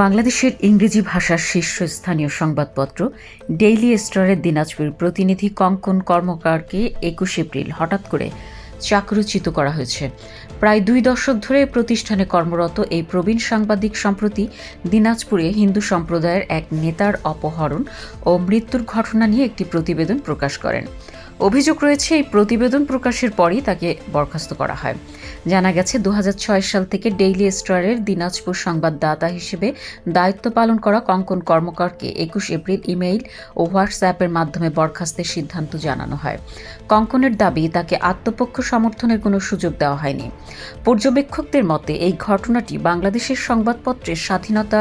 বাংলাদেশের ইংরেজি ভাষার শীর্ষস্থানীয় সংবাদপত্র ডেইলি স্টারের দিনাজপুর প্রতিনিধি কঙ্কন কর্মকারকে একুশ এপ্রিল হঠাৎ করে চাকরুচ্যুত করা হয়েছে। প্রায় দুই দশক ধরে প্রতিষ্ঠানে কর্মরত এই প্রবীণ সাংবাদিক সম্প্রতি দিনাজপুরে হিন্দু সম্প্রদায়ের এক নেতার অপহরণ ও মৃত্যুর ঘটনা নিয়ে একটি প্রতিবেদন প্রকাশ করেন। অভিযোগ রয়েছে, এই প্রতিবেদন প্রকাশের পরই তাকে বরখাস্ত করা হয়। জানা গেছে দু হাজার ছয় সাল থেকে ডেইলি স্টারের দিনাজপুর সংবাদদাতা হিসেবে দায়িত্ব পালন করা কঙ্কন কর্মকারকে একুশ এপ্রিল ইমেইল ও হোয়াটসঅ্যাপের মাধ্যমে বরখাস্তের সিদ্ধান্ত জানানো হয়। কঙ্কনের দাবি, তাকে আত্মপক্ষ সমর্থনের কোনো সুযোগ দেওয়া হয়নি। পর্যবেক্ষকদের মতে, এই ঘটনাটি বাংলাদেশের সংবাদপত্রের স্বাধীনতা,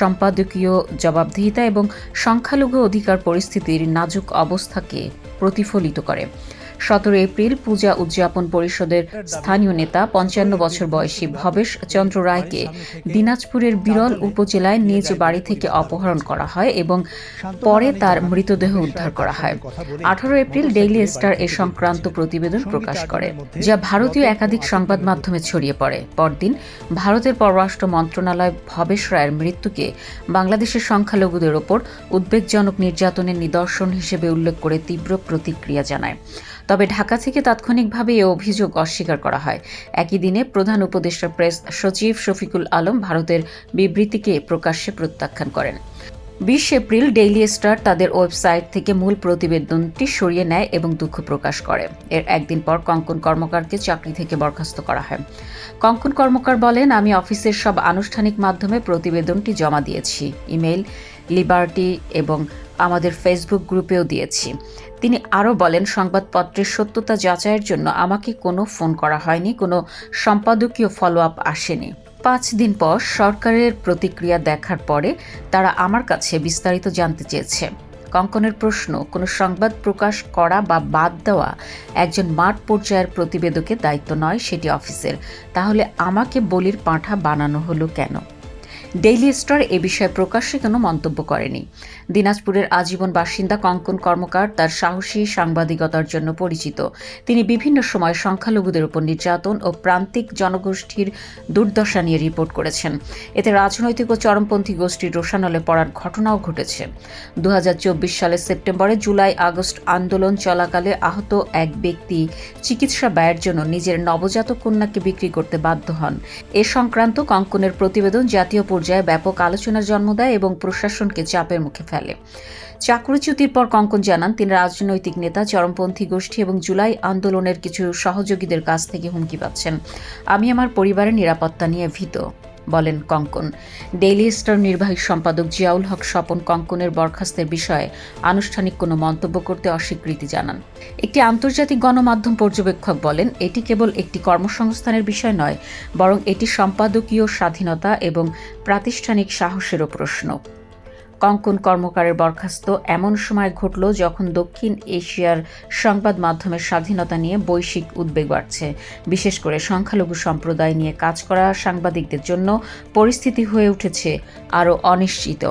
সম্পাদকীয় জবাবদিহিতা এবং সংখ্যালঘু অধিকার পরিস্থিতির নাজুক অবস্থাকে প্রতিফলিত করে। সতেরো এপ্রিল পূজা উদযাপন পরিষদের স্থানীয় নেতা পঞ্চান্ন বছর বয়সী ভবেশ চন্দ্র রায়কে দিনাজপুরের বিরল উপজেলায় নিজ বাড়ি থেকে অপহরণ করা হয় এবং পরে তার মৃতদেহ উদ্ধার করা হয়। আঠারো এপ্রিল ডেইলি স্টার এ সংক্রান্ত প্রতিবেদন প্রকাশ করে, যা ভারতীয় একাধিক সংবাদ মাধ্যমে ছড়িয়ে পড়ে। পরদিন ভারতের পররাষ্ট্র মন্ত্রণালয় ভবেশ রায়ের মৃত্যুকে বাংলাদেশের সংখ্যালঘুদের ওপর উদ্বেগজনক নির্যাতনের নিদর্শন হিসেবে উল্লেখ করে তীব্র প্রতিক্রিয়া জানায়। তবে ঢাকা থেকে তাৎক্ষণিকভাবে এ অভিযোগ অস্বীকার করা হয়। একই দিনে প্রধান উপদেষ্টা প্রেস সচিব শফিকুল আলম ভারতের বিবৃতিকে প্রকাশ্যে প্রত্যাখ্যান করেন। বিশ এপ্রিল ডেইলি স্টার তাদের ওয়েবসাইট থেকে মূল প্রতিবেদনটি সরিয়ে নেয় এবং দুঃখ প্রকাশ করে। এর একদিন পর কঙ্কন কর্মকারকে চাকরি থেকে বরখাস্ত করা হয়। কঙ্কন কর্মকার বলেন, আমি অফিসের সব আনুষ্ঠানিক মাধ্যমে প্রতিবেদনটি জমা দিয়েছি। ইমেল লিবার্টি এবং আমাদের ফেসবুক গ্রুপেও দিয়েছি। তিনি আরও বলেন, সংবাদপত্রের সত্যতা যাচাইয়ের জন্য আমাকে কোনো ফোন করা হয়নি, কোনো সম্পাদকীয় ফলো আপ আসেনি। পাঁচ দিন পর সরকারের প্রতিক্রিয়া দেখার পরে তারা আমার কাছে বিস্তারিত জানতে চেয়েছে। কঙ্কনের প্রশ্ন, কোনো সংবাদ প্রকাশ করা বা বাদ দেওয়া একজন মাঠ পর্যায়ের প্রতিবেদকের দায়িত্ব নয় সেটি অফিসের। তাহলে আমাকে বলির পাঁঠা বানানো হলো কেন? ডেইলি স্টার এ বিষয়ে প্রকাশ্যে কোনো মন্তব্য করেনি। দিনাজপুরের আজীবন বাসিন্দা কঙ্কন কর্মকার তার সাহসী সাংবাদিকতার জন্য পরিচিত। তিনি বিভিন্ন সময় সংখ্যালঘুদের উপর নির্যাতন ও প্রান্তিক জনগোষ্ঠীর দুর্দশা নিয়ে রিপোর্ট করেছেন। এতে রাজনৈতিক ও চরমপন্থী গোষ্ঠীর রোশানলে পড়ার ঘটনাও ঘটেছে। দু হাজার চব্বিশ সালের সেপ্টেম্বরে জুলাই আগস্ট আন্দোলন চলাকালে আহত এক ব্যক্তি চিকিৎসা ব্যয়ের জন্য নিজের নবজাতক কন্যাকে বিক্রি করতে বাধ্য হন। এ সংক্রান্ত কঙ্কনের প্রতিবেদন জাতীয় পর্যায়ে ব্যাপক আলোচনার জন্ম দেয় এবং প্রশাসনকে চাপের মুখে ফেলে। চাকরিচ্যুতির পর কঙ্কন জানান, তিনি রাজনৈতিক নেতা, চরমপন্থী গোষ্ঠী এবং জুলাই আন্দোলনের কিছু সহযোগীদের কাছ থেকে হুমকি পাচ্ছেন। আমি আমার পরিবারের নিরাপত্তা নিয়ে ভীত। বলেন কঙ্কন। ডেইলি স্টার নির্বাহী সম্পাদক জিয়াউল হক স্বপন কঙ্কনের বরখাস্তের বিষয়ে আনুষ্ঠানিক কোনো মন্তব্য করতে অস্বীকৃতি জানান। একটি আন্তর্জাতিক গণমাধ্যম পর্যবেক্ষক বলেন, এটি কেবল একটি কর্মসংস্থানের বিষয় নয়, বরং এটি সম্পাদকীয় স্বাধীনতা এবং প্রাতিষ্ঠানিক সাহসেরও প্রশ্ন। কঙ্কন কর্মকারের বরখাস্ত এমন সময় ঘটল যখন দক্ষিণ এশিয়ার সংবাদ মাধ্যমের স্বাধীনতা নিয়ে বৈশ্বিক উদ্বেগ বাড়ছে। বিশেষ করে সংখ্যালঘু সম্প্রদায় নিয়ে কাজ করা সাংবাদিকদের জন্য পরিস্থিতি হয়ে উঠেছে আরও অনিশ্চিত।